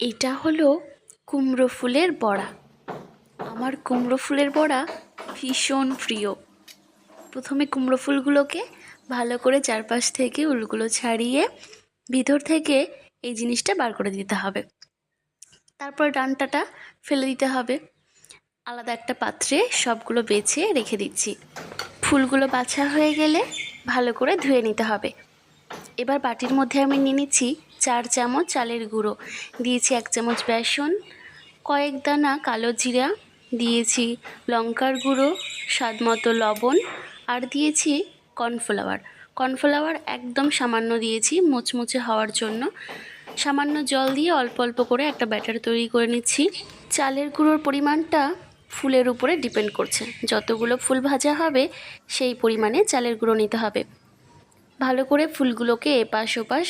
এটা হলো কুমড়ো ফুলের বড়া। আমার কুমড়ো ফুলের বড়া ভীষণ প্রিয়। প্রথমে কুমড়ো ফুলগুলোকে ভালো করে চারপাশ থেকে উলগুলো ছাড়িয়ে ভিতর থেকে এই জিনিসটা বার করে দিতে হবে। তারপর ডান্টাটা ফেলে দিতে হবে। আলাদা একটা পাত্রে সবগুলো বেছে রেখে দিচ্ছি। ফুলগুলো বাছা হয়ে গেলে ভালো করে ধুয়ে নিতে হবে। এবার বাটির মধ্যে আমি নিয়ে নিচ্ছি চার চামচ চালের গুঁড়ো। দিয়েছি এক চামচ বেসন, কয়েক দানা কালো জিরা, দিয়েছি লঙ্কার গুঁড়ো, স্বাদ মতো লবণ আর দিয়েছি কর্নফ্লাওয়ার। কর্নফ্লাওয়ার একদম সামান্য দিয়েছি মুচমুচে হওয়ার জন্য। সামান্য জল দিয়ে অল্প অল্প করে একটা ব্যাটার তৈরি করে নিচ্ছি। চালের গুঁড়োর পরিমাণটা ফুলের উপরে ডিপেন্ড করছে। যতগুলো ফুল ভাজা হবে, সেই পরিমাণে চালের গুঁড়ো নিতে হবে। ভালো করে ফুলগুলোকে এপাশ ওপাশ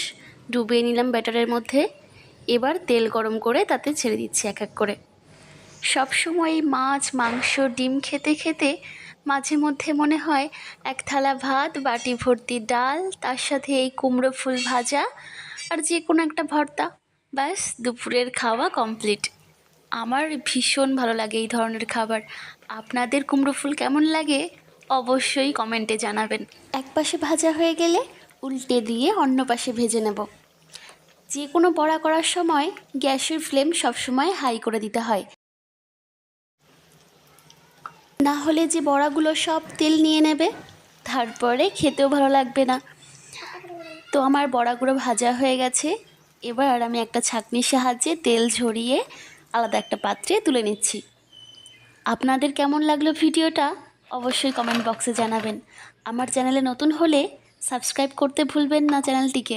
ডুবিয়ে নিলাম ব্যাটারের মধ্যে। এবার তেল গরম করে তাতে ছেড়ে দিচ্ছি এক এক করে। সবসময় মাছ, মাংস, ডিম খেতে খেতে মাঝে মধ্যে মনে হয় এক থালা ভাত, বাটি ভর্তি ডাল, তার সাথে এই কুমড়ো ফুল ভাজা আর যে কোনো একটা ভর্তা। ব্যাস, দুপুরের খাওয়া কমপ্লিট। আমার ভীষণ ভালো লাগে এই ধরনের খাবার। আপনাদের কুমড়ো ফুল কেমন লাগে? অবশ্যই কমেন্টে জানাবেন। এক পাশে ভাজা হয়ে গেলে উল্টে দিয়ে অন্য পাশে ভেজে নেব। যে কোনো বড়া করার সময় গ্যাসের ফ্লেম সবসময় হাই করে দিতে হয়। না হলে যে বড়াগুলো সব তেল নিয়ে নেবে, তারপরে খেতেও ভালো লাগবে না। তো আমার বড়াগুলো ভাজা হয়ে গেছে। এবার আমি একটা ছাঁকনির সাহায্যে তেল ঝরিয়ে আলাদা একটা পাত্রে তুলে নিচ্ছি। আপনাদের কেমন লাগল ভিডিওটা? অবশ্যই কমেন্ট বক্সে জানাবেন। আমার চ্যানেলে নতুন হলে সাবস্ক্রাইব করতে ভুলবেন না চ্যানেলটিকে